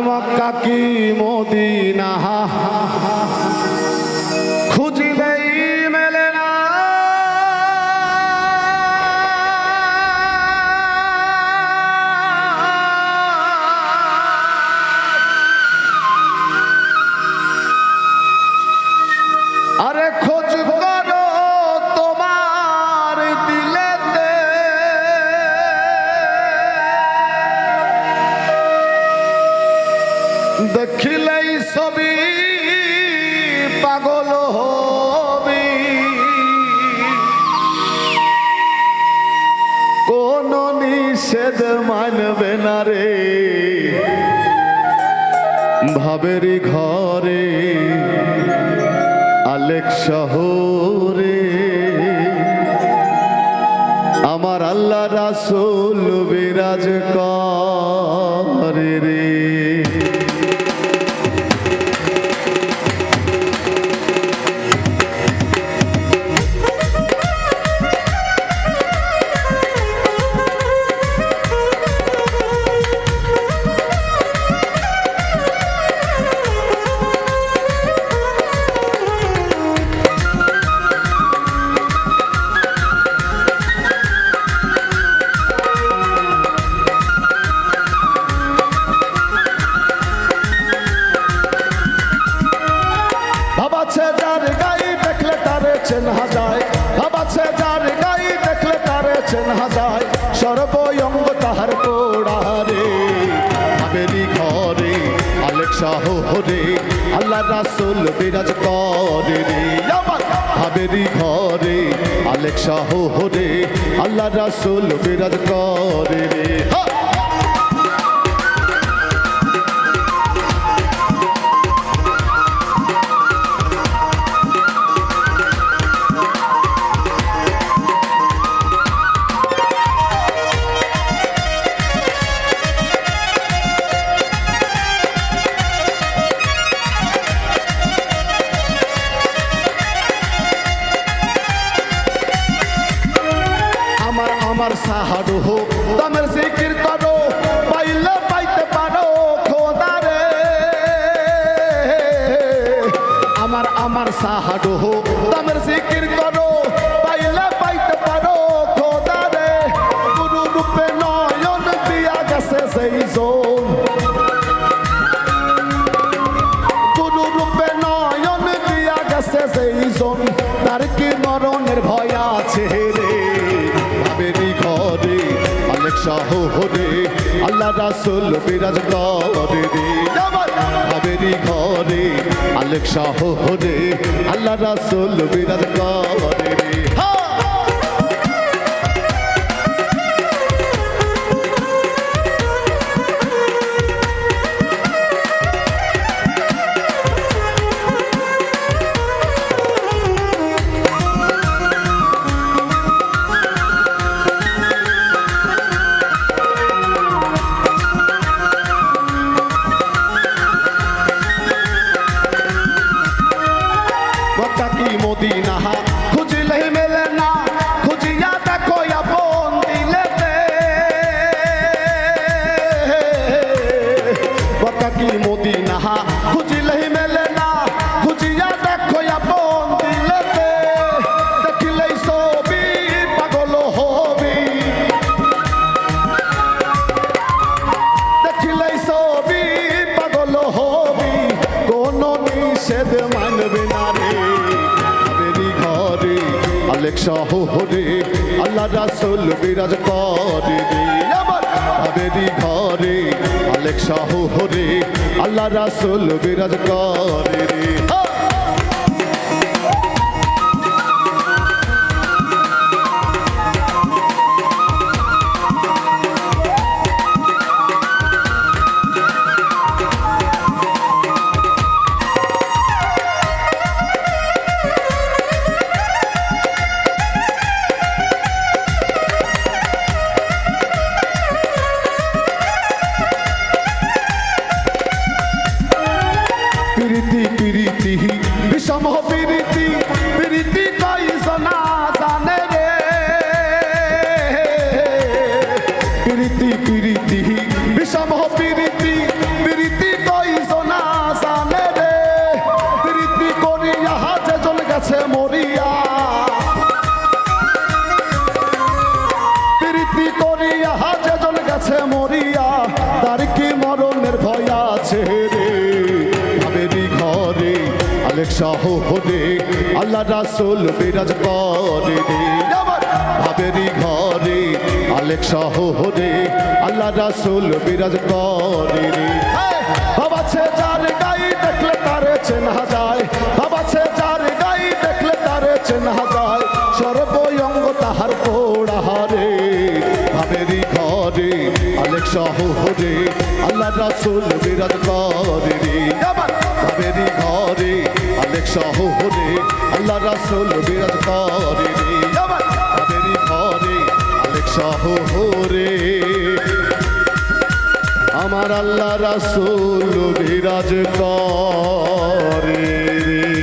মক্কা কি মদিনা? দেখিলেই ছবি পাগল হবি। কোন নিষেধ মানবে না রে। ভাবেরি ঘরে আলেক শহরে। আমার আল্লাহ রাসুল বিরাজ করে রে। সর্বঙ্গ তাহার পোড়ারে হাবেরি ঘরে আলেক শহরে আল্লাহ রাসুল বিরাজ করে রে আমার হাবেরি ঘরে আলেক শহরে আল্লাহ রাসুল বিরাজ করে রে হা! আমার হো তামের জিকির করো, পাইলে পাইতে পারো খোদারে গুরু রূপে নয়ন দিয়া গেছে সেই জোন। গুরু রূপে নয়ন দিয়া গেছে সেই জন। তার কি মরণের ভয় আছে রে? ভাবেরি ঘরে অনেক শহরে আল্লাহ রাসুল বিরাজ করে রে। ঘরে অনেক শহরে আল্লাহ রাসুল বিরাজ করে। নিষেধ মানবে না রে। হাবেরি ঘরে আলেক শহরে আল্লাহ রাসুল বিরাজ করে রে। আমার হাবেরি ঘরে আলেক শহরে আল্লাহ রাসুল বিরাজ করে রে। প্রীতি প্রীতি বিষম প্রীতি প্রীতি কই সোনা জানে রে? প্রীতি প্রীতি বিষম প্রীতি আলেক শাহ হরে আল্লাহ রাসুল বিরাজ করে। ভাবেরি ঘরে আলেক শাহ হরে আল্লাহ রাসুল বিরাজ করে। বাবা ছে যার গাই দেখলে তারে চেনা যায়। বাবা ছে যার গাই দেখলে তারে চেনা যায়। সর্বঙ্গ তাহার পোড়াহারে ভাবেরি ঘরে আলেক আল্লাহ রাসুল বিরাজ করে। ভাবেরি ঘরে সহ রে আল্লাহ রাসুল বিরাজ করে রে। তাদের ঘরে আলেক সহ রে আমার আল্লাহ রাসুল বিরাজ করে রে।